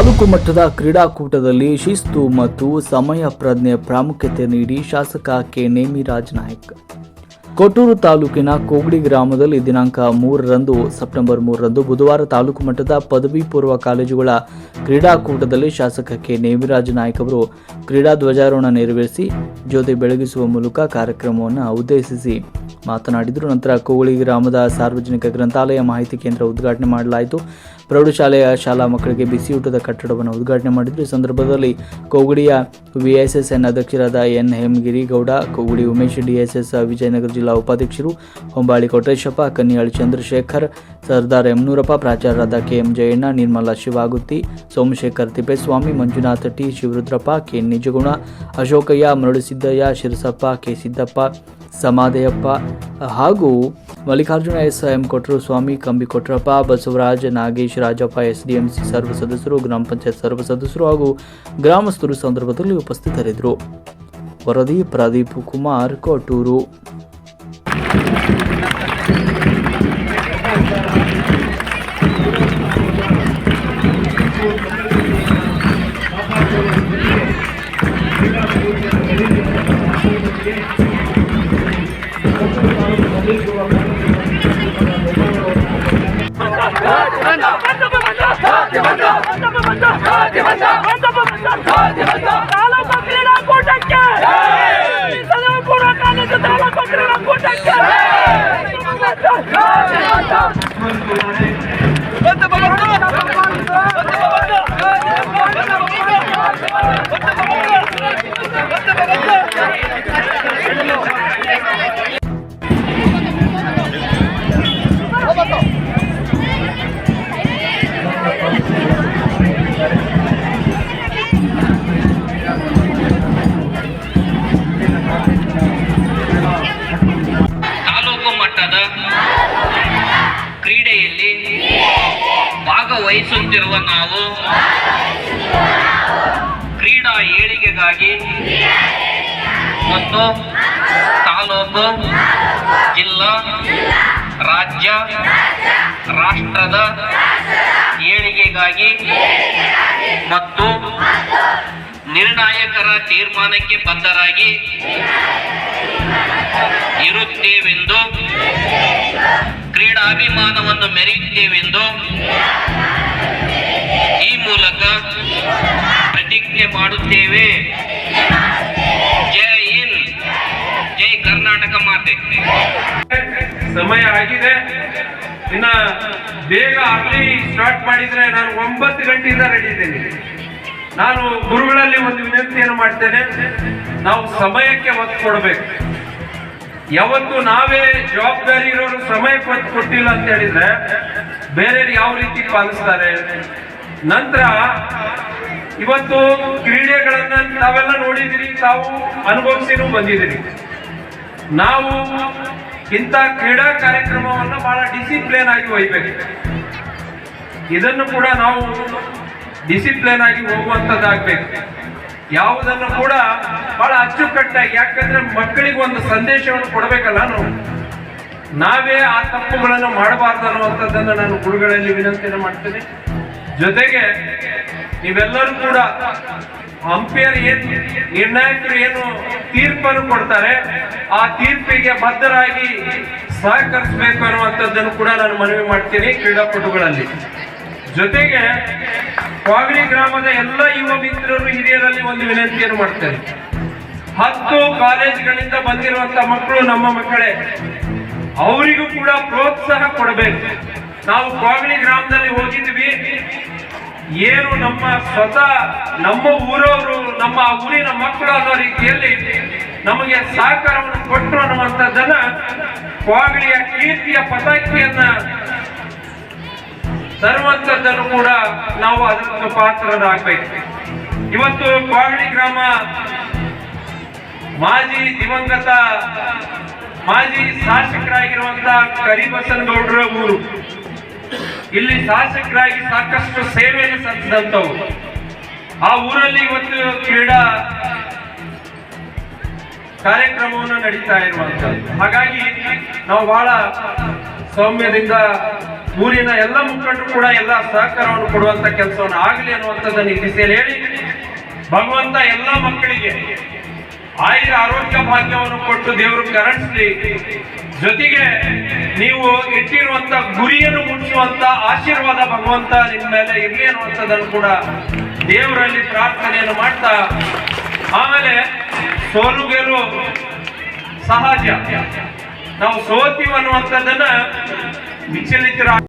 ತಾಲೂಕು ಮಟ್ಟದ ಕ್ರೀಡಾಕೂಟದಲ್ಲಿ ಶಿಸ್ತು ಮತ್ತು ಸಮಯ ಪ್ರಜ್ಞೆ ಪ್ರಾಮುಖ್ಯತೆ ನೀಡಿ ಶಾಸಕ ಕೆ ನೇಮಿರಾಜ್ ನಾಯಕ್. ಕೊಟ್ಟೂರು ತಾಲೂಕಿನ ಕೋಗಡಿ ಗ್ರಾಮದಲ್ಲಿ ದಿನಾಂಕ ಮೂರರಂದು, ಸೆಪ್ಟೆಂಬರ್ ಮೂರರಂದು ಬುಧವಾರ ತಾಲೂಕು ಮಟ್ಟದ ಪದವಿ ಪೂರ್ವ ಕಾಲೇಜುಗಳ ಕ್ರೀಡಾಕೂಟದಲ್ಲಿ ಶಾಸಕ ಕೆ ನೇಮಿರಾಜ್ ನಾಯಕ್ ಅವರು ಕ್ರೀಡಾ ಧ್ವಜಾರೋಹಣ ನೆರವೇರಿಸಿ ಜ್ಯೋತಿ ಬೆಳಗಿಸುವ ಮೂಲಕ ಕಾರ್ಯಕ್ರಮವನ್ನು ಉದ್ದೇಶಿಸಿ ಮಾತನಾಡಿದರು. ನಂತರ ಕೋಗಳಿ ಗ್ರಾಮದ ಸಾರ್ವಜನಿಕ ಗ್ರಂಥಾಲಯ ಮಾಹಿತಿ ಕೇಂದ್ರ ಉದ್ಘಾಟನೆ ಮಾಡಲಾಯಿತು. ಪ್ರೌಢಶಾಲೆಯ ಶಾಲಾ ಮಕ್ಕಳಿಗೆ ಬಿಸಿಯೂಟದ ಕಟ್ಟಡವನ್ನು ಉದ್ಘಾಟನೆ ಮಾಡಿದ್ರು. ಈ ಸಂದರ್ಭದಲ್ಲಿ ಕೋಗುಡಿಯ ವಿಎಸ್ಎಸ್ಎನ್ ಅಧ್ಯಕ್ಷರಾದ ಎನ್ ಹೇಮಗಿರಿ ಗೌಡ ಕೋಗುಡಿ ಉಮೇಶ್ ಡಿಎಸ್ಎಸ್ ವಿಜಯನಗರ ಜಿಲ್ಲಾ ಉಪಾಧ್ಯಕ್ಷರು Hombali Kotreshappa Kannihali Chandrashekhar, Sardar Yamanurappa ಪ್ರಾಚಾರ್ಯರಾದ KM Jayanna, Nirmala Shivagutti, Somashekar Thippeswamy, Manjunatha T Shivarudrappa, K Nijaguna, Ashokayya Maralusiddayya Sirasappa, K Siddappa, Samadhayappa ಹಾಗೂ Mallikarjuna S M Kottaru, Swamy, Kambi Kotrappa Basavaraj, Nagesh, Rajappa, SDMC ಸರ್ವ ಸದಸ್ಯರು, ಗ್ರಾಮ ಪಂಚಾಯತ್ ಸರ್ವ ಸದಸ್ಯರು ಹಾಗೂ ಗ್ರಾಮಸ್ಥರು ಸಂದರ್ಭದಲ್ಲಿ ಉಪಸ್ಥಿತರಿದ್ದರು. ವರದಿ ಪ್ರದೀಪ್ ಕುಮಾರ್, ಕೊಟ್ಟೂರು. ತಾಲೂಕು ಕ್ರೀಡಾಕೂಟಕ್ಕೆ ಪೂರ್ವ ಕಾಲೇಜು ತಾಲೂಕು ಕ್ರೀಡಾಕೂಟಕ್ಕೆ ತಾಲೂಕು ಭಾಗವಹಿಸುತ್ತಿರುವ ನಾವು ಕ್ರೀಡಾ ಏಳಿಗೆಗಾಗಿ ಮತ್ತು ತಾಲೂಕು, ಜಿಲ್ಲಾ, ರಾಜ್ಯ, ರಾಷ್ಟ್ರದ ಏಳಿಗೆಗಾಗಿ ಮತ್ತು ನಿರ್ಣಾಯಕರ ತೀರ್ಮಾನಕ್ಕೆ ಬದ್ಧರಾಗಿ ಇರುತ್ತೇವೆಂದು, ಕ್ರೀಡಾಭಿಮಾನವನ್ನು ಮೆರೆಯುತ್ತೇವೆಂದು ಈ ಮೂಲಕ ಪ್ರತಿಜ್ಞೆ ಮಾಡುತ್ತೇವೆ. ಜೈ ಹಿಂದ್, ಜೈ ಕರ್ನಾಟಕ ಮಾತೆ. ಸಮಯ ಆಗಿದೆ. ಇನ್ನ ಬೇಗ ಆಗಲಿ ಸ್ಟಾರ್ಟ್ ಮಾಡಿದ್ರೆ ನಾನು ಒಂಬತ್ತು ಗಂಟೆಯಿಂದ ರೆಡಿ ಇದ್ದೇನೆ. ನಾನು ಗುರುಗಳಲ್ಲಿ ಒಂದು ವಿನಂತಿಯನ್ನು ಮಾಡ್ತೇನೆ. ನಾವು ಸಮಯಕ್ಕೆ ಒತ್ತು ಕೊಡಬೇಕು. ಯಾವತ್ತು ನಾವೇ ಜವಾಬ್ದಾರಿ ಇರೋರು ಸಮಯಕ್ಕೆ ಒತ್ತು ಕೊಟ್ಟಿಲ್ಲ ಅಂತ ಹೇಳಿದ್ರೆ ಬೇರೆಯವ್ರು ಯಾವ ರೀತಿ ಪಾಲಿಸ್ತಾರೆ? ನಂತರ ಇವತ್ತು ಕ್ರೀಡೆಗಳನ್ನ ತಾವೆಲ್ಲ ನೋಡಿದಿರಿ, ತಾವು ಅನುಭವಿಸಿನೂ ಬಂದಿದ್ದೀರಿ ನಾವು ಇಂಥ ಕ್ರೀಡಾ ಕಾರ್ಯಕ್ರಮವನ್ನು ಬಹಳ ಡಿಸಿಪ್ಲಿನ್ ಆಗಿ ಒಯ್ಬೇಕು. ಇದನ್ನು ಕೂಡ ನಾವು ಡಿಸಿಪ್ಲಿನ್ ಆಗಿ ಹೋಗುವಂಥದ್ದಾಗಬೇಕು. ಯಾವುದನ್ನು ಕೂಡ ಬಹಳ ಅಚ್ಚುಕಟ್ಟಾಗಿ, ಯಾಕಂದ್ರೆ ಮಕ್ಕಳಿಗೆ ಒಂದು ಸಂದೇಶವನ್ನು ಕೊಡಬೇಕಲ್ಲ ನಾವು. ನಾವೇ ಆ ತಪ್ಪುಗಳನ್ನು ಮಾಡಬಾರ್ದು ಅನ್ನುವಂಥದ್ದನ್ನು ನಾನು ಗುರುಗಳಲ್ಲಿ ವಿನಂತಿಯನ್ನು ಮಾಡ್ತೇನೆ. ಜೊತೆಗೆ ನೀವೆಲ್ಲರೂ ಕೂಡ ಅಂಪೇರ್ ಏನು, ನಿರ್ಣಾಯಕರು ಏನು ತೀರ್ಪನ್ನು ಕೊಡ್ತಾರೆ, ಆ ತೀರ್ಪಿಗೆ ಬದ್ಧರಾಗಿ ಸಹಕರಿಸಬೇಕು ಅನ್ನುವಂಥದ್ದನ್ನು ಕೂಡ ನಾನು ಮನವಿ ಮಾಡ್ತೀನಿ ಕ್ರೀಡಾಪಟುಗಳಲ್ಲಿ. ಜೊತೆಗೆ ಕ್ವಾಗಡಿ ಗ್ರಾಮದ ಎಲ್ಲ ಯುವ ಮಿತ್ರರು ಹಿರಿಯರಲ್ಲಿ ಒಂದು ವಿನಂತಿಯನ್ನು ಮಾಡ್ತೇನೆ. ಹತ್ತು ಕಾಲೇಜುಗಳಿಂದ ಬಂದಿರುವಂತ ಮಕ್ಕಳು ನಮ್ಮ ಮಕ್ಕಳೇ, ಅವರಿಗೂ ಕೂಡ ಪ್ರೋತ್ಸಾಹ ಕೊಡಬೇಕು. ನಾವು ಕೋಗಲಿ ಗ್ರಾಮದಲ್ಲಿ ಹೋಗಿದ್ವಿ. ಏನು ನಮ್ಮ ಸ್ವತಃ ನಮ್ಮ ಊರವರು, ನಮ್ಮ ಊರಿನ ಮಕ್ಕಳು ಅನ್ನೋ ರೀತಿಯಲ್ಲಿ ನಮಗೆ ಸಹಕಾರವನ್ನು ಕೊಟ್ಟರು ಜನ ಕೋಗಲಿಯ ಕೀರ್ತಿಯ ಪತಾಕಿಯನ್ನ ತರುವಂಥದ್ದನ್ನು ಕೂಡ ನಾವು ಅದಕ್ಕೆ ಪಾತ್ರರಾಗಬೇಕು. ಇವತ್ತು ಕೋಗಲಿ ಗ್ರಾಮ ಮಾಜಿ ದಿವಂಗತ, ಮಾಜಿ ಶಾಸಕರಾಗಿರುವಂತ ಕರಿಬಸನಗೌಡರ ಊರು. ಇಲ್ಲಿ ಶಾಸಕರಾಗಿ ಸಾಕಷ್ಟು ಸೇವೆಯನ್ನು ಸಲ್ಲಿಸಿದಂಥವು ಆ ಊರಲ್ಲಿ ಇವತ್ತು ಕ್ರೀಡಾ ಕಾರ್ಯಕ್ರಮವನ್ನು ನಡೀತಾ ಇರುವಂತದ್ದು ಹಾಗಾಗಿ ನಾವು ಬಹಳ ಸೌಮ್ಯದಿಂದ ಊರಿನ ಎಲ್ಲ ಮುಖಂಡರು ಕೂಡ ಎಲ್ಲ ಸಹಕಾರವನ್ನು ಕೊಡುವಂತ ಕೆಲಸವನ್ನು ಆಗಲಿ ಅನ್ನುವಂಥದ್ದನ್ನು ಈ ದಿಸೆಯಲ್ಲಿ ಹೇಳಿ. ಭಗವಂತ ಎಲ್ಲ ಮಕ್ಕಳಿಗೆ ಆಯುರ ಆರೋಗ್ಯ ಭಾಗ್ಯವನ್ನು ಕೊಟ್ಟು ದೇವರು ಕರಣಿಸಲಿ. ಜೊತೆಗೆ ನೀವು ಇಟ್ಟಿರುವಂತ ಗುರಿಯನ್ನು ಮುಚ್ಚುವಂತ ಆಶೀರ್ವಾದ ಭಗವಂತ ನಿಮ್ಮ ಮೇಲೆ ಇರಲಿ ಅನ್ನುವಂಥದ್ದನ್ನು ಕೂಡ ದೇವರಲ್ಲಿ ಪ್ರಾರ್ಥನೆಯನ್ನು ಮಾಡ್ತಾ, ಆಮೇಲೆ ಸೋಲು ಗೆಲು ಸಹಜ. ನಾವು ಸೋತೀವಿ ಅನ್ನುವಂಥದ್ದನ್ನ ವಿಚಲಿತರ